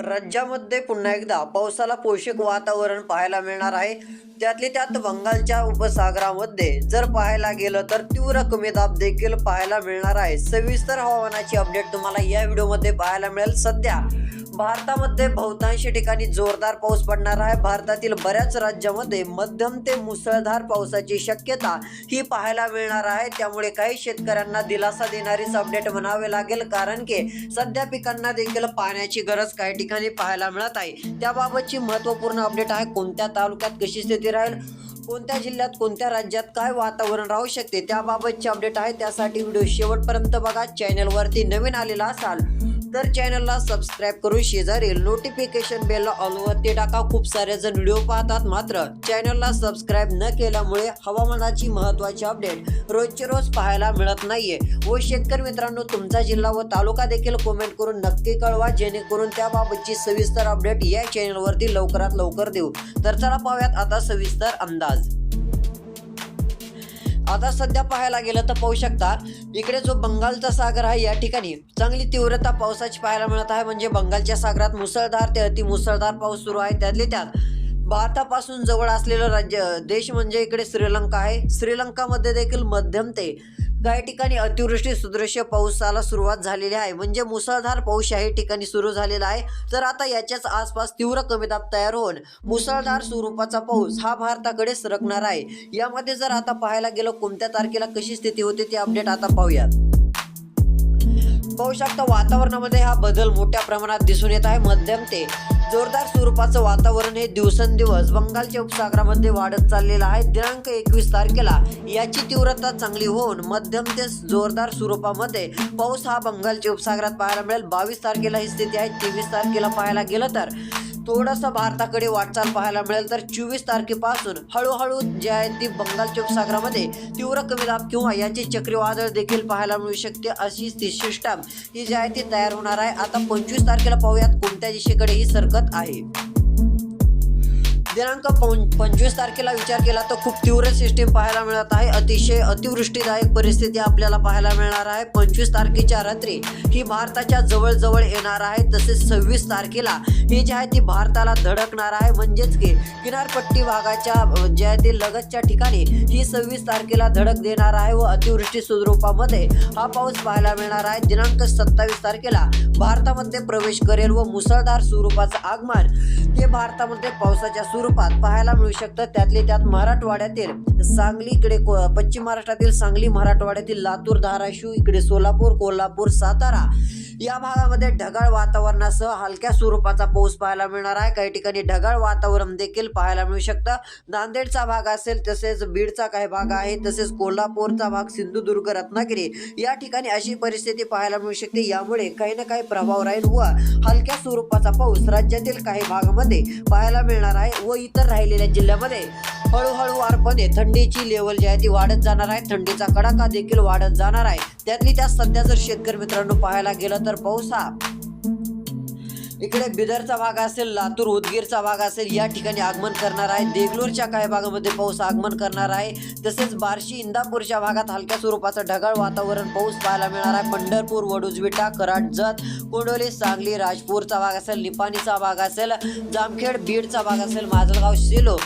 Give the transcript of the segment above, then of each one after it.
राज्यामध्ये पुन्हा एकदा पावसाला पोषक वातावरण पाहायला मिळणार आहे. त्यातले त्यात बंगालच्या उपसागरामध्ये जर पाहायला गेलं तर तीव्र कमी दाब देखील पाहायला मिळणार आहे. सविस्तर हवामानाची अपडेट तुम्हाला या व्हिडिओमध्ये पाहायला मिळेल. सध्या भारतामध्ये बहुतांश ठिकाणी जोरदार पाऊस पडणार आहे. भारतातील बऱ्याच राज्यामध्ये मध्यम ते मुसळधार पावसाची शक्यता ही पाहायला मिळणार आहे. त्यामुळे काही शेतकऱ्यांना दिलासा देणारीच अपडेट म्हणावे लागेल कारण की सध्या पिकांना देखील पाण्याची गरज काही ठिकाणी पाहायला मिळत आहे. त्याबाबतची महत्त्वपूर्ण अपडेट आहे कोणत्या तालुक्यात कशी स्थिती राहील कोणत्या जिल्ह्यात कोणत्या राज्यात काय वातावरण राहू शकते त्याबाबतची अपडेट आहे. त्यासाठी व्हिडिओ शेवटपर्यंत बघा. चॅनलवरती नवीन आलेला असाल तर चॅनलला सबस्क्राईब करून शेजारी नोटिफिकेशन बेलला ऑलवरती टाका. खूप सारे जण व्हिडिओ पाहतात मात्र चॅनलला सबस्क्राईब न केल्यामुळे हवामानाची महत्त्वाची अपडेट रोजचे रोज पाहायला मिळत नाहीये. व शेतकरी मित्रांनो तुमचा जिल्हा व तालुका देखील कमेंट करून नक्की कळवा. जेणेकरून त्याबाबतची सविस्तर अपडेट या चॅनलवरती लवकरात लवकर देऊ. तर चला पाहूयात आता सविस्तर अंदाज. आता सध्या पाहायला गेलं तर पाहू शकता इकडे जो बंगालचा सागर आहे या ठिकाणी चांगली तीव्रता पावसाची पाहायला मिळत आहे. म्हणजे बंगालच्या सागरात मुसळधार ते अति मुसळधार पाऊस सुरू आहे. त्यातले त्यात भारतापासून जवळ असलेलं राज्य देश म्हणजे इकडे श्रीलंका आहे. श्रीलंकामध्ये देखील मध्यम ते काही ठिकाणी अतिवृष्टी सुदृश्य पावसाला सुरुवात झालेली आहे. म्हणजे मुसळधार पाऊस याही ठिकाणी सुरू झालेला आहे. तर आता याच्याच आसपास तीव्र कमी दाब तयार होऊन मुसळधार स्वरूपाचा पाऊस हा भारताकडे सरकणार आहे. यामध्ये जर आता पाहायला गेलं कोणत्या तारखेला कशी स्थिती होते ते अपडेट आता पाहूयात. पाहू शकता वातावरणामध्ये हा बदल मोठ्या प्रमाणात दिसून येत आहे. मध्यम ते जोरदार स्वरूपाचं वातावरण हे दिवसेंदिवस बंगालच्या उपसागरामध्ये वाढत चाललेलं आहे. दिनांक एकवीस तारखेला याची तीव्रता चांगली होऊन मध्यम ते जोरदार स्वरूपामध्ये पाऊस हा बंगालच्या उपसागरात पाहायला मिळेल. बावीस तारखेला ही स्थिती आहे. तेवीस तारखेला पाहायला गेलं तर थोडंसं भारताकडे वाटचाल पाहायला मिळेल तर चोवीस तारखेपासून हळूहळू जे आहे ती बंगालच्या उपसागरामध्ये तीव्र कमी दाब किंवा याचे चक्रीवादळ देखील पाहायला मिळू शकते अशी ती सिस्टम ही जी आहे ती तयार होणार आहे. आता पंचवीस तारखेला पाहूयात कोणत्या दिशेकडे ही सरकत आहे. दिनांक पंचवीस तारखेला विचार केला तर खूप तीव्र सिस्टीम पाहायला मिळत आहे. अतिशय अतिवृष्टीदायक परिस्थिती आपल्याला पाहायला मिळणार आहे. पंचवीस तारखेच्या रात्री ही भारताच्या जवळजवळ येणार आहे. तसेच सव्वीस तारखेला ही जी आहे ती भारताला धडकणार आहे. म्हणजेच की किनारपट्टी भागाच्या जे आहे ते लगतच्या ठिकाणी ही सव्वीस तारखेला धडक देणार आहे व अतिवृष्टी स्वरूपामध्ये हा पाऊस पाहायला मिळणार आहे. दिनांक सत्तावीस तारखेला भारतामध्ये प्रवेश करेल व मुसळधार स्वरूपाचं आगमन हे भारतामध्ये पावसाच्या स्वरूपात पाहायला मिळू शकतं. त्यातले त्यात मराठवाड्यातील सांगली इकडे को- पश्चिम महाराष्ट्रातील सांगली मराठवाड्यातील लातूर धाराशिव इकडे सोलापूर कोल्हापूर सातारा या भागामध्ये ढगाळ वातावरणासह हलक्या स्वरूपाचा पाऊस पाहायला मिळणार आहे. काही ठिकाणी ढगाळ वातावरण देखील पाहायला मिळू शकतं. नांदेडचा भाग असेल तसेच बीडचा काही भाग आहे तसेच कोल्हापूरचा भाग सिंधुदुर्ग रत्नागिरी या ठिकाणी अशी परिस्थिती पाहायला मिळू शकते. यामुळे काही ना काही प्रभाव राहील व हलक्या स्वरूपाचा पाऊस राज्यातील काही भागामध्ये पाहायला मिळणार आहे व इतर राहिलेल्या जिल्ह्यामध्ये हळूहळू वारपणे थंडीची लेवल जी आहे ती वाढत जाणार आहे. थंडीचा कडाका देखील वाढत जाणार आहे. त्यातली त्या सध्या जर शेतकरी मित्रांनो पाहायला गेलं तर पाऊस हा इकडे बिदरचा भाग असेल लातूर उदगीरचा भाग असेल या ठिकाणी आगमन करणार आहे. देगलूरच्या काही भागामध्ये पाऊस आगमन करणार आहे. तसेच बार्शी इंदापूरच्या भागात हलक्या स्वरूपाचं ढगाळ वातावरण पाऊस पाहायला मिळणार आहे. पंढरपूर वडुजविटा कराड जत कोंडोली सांगली राजपूरचा भाग असेल निपाणीचा भाग असेल जामखेड बीडचा भाग असेल माजलगाव सिलो.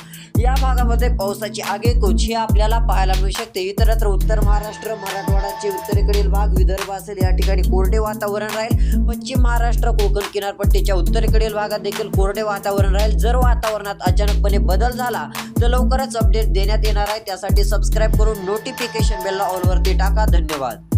या भागामध्ये पावसाची आगेकूच ही आपल्याला पाहायला मिळू शकते. इतरत्र उत्तर महाराष्ट्र मराठवाड्याचे उत्तरेकडील भाग विदर्भ असेल या ठिकाणी कोरडे वातावरण राहील. पश्चिम महाराष्ट्र कोकण किनारपट्टी किनारपट्टीच्या उत्तरेकडील भागात देखील कोरडे वातावरण राहील. जर वातावरणात अचानकपणे बदल झाला तर लवकरच अपडेट देण्यात येणार आहे. त्यासाठी सबस्क्राईब करून नोटिफिकेशन बेलला ऑलवरती टाका. धन्यवाद.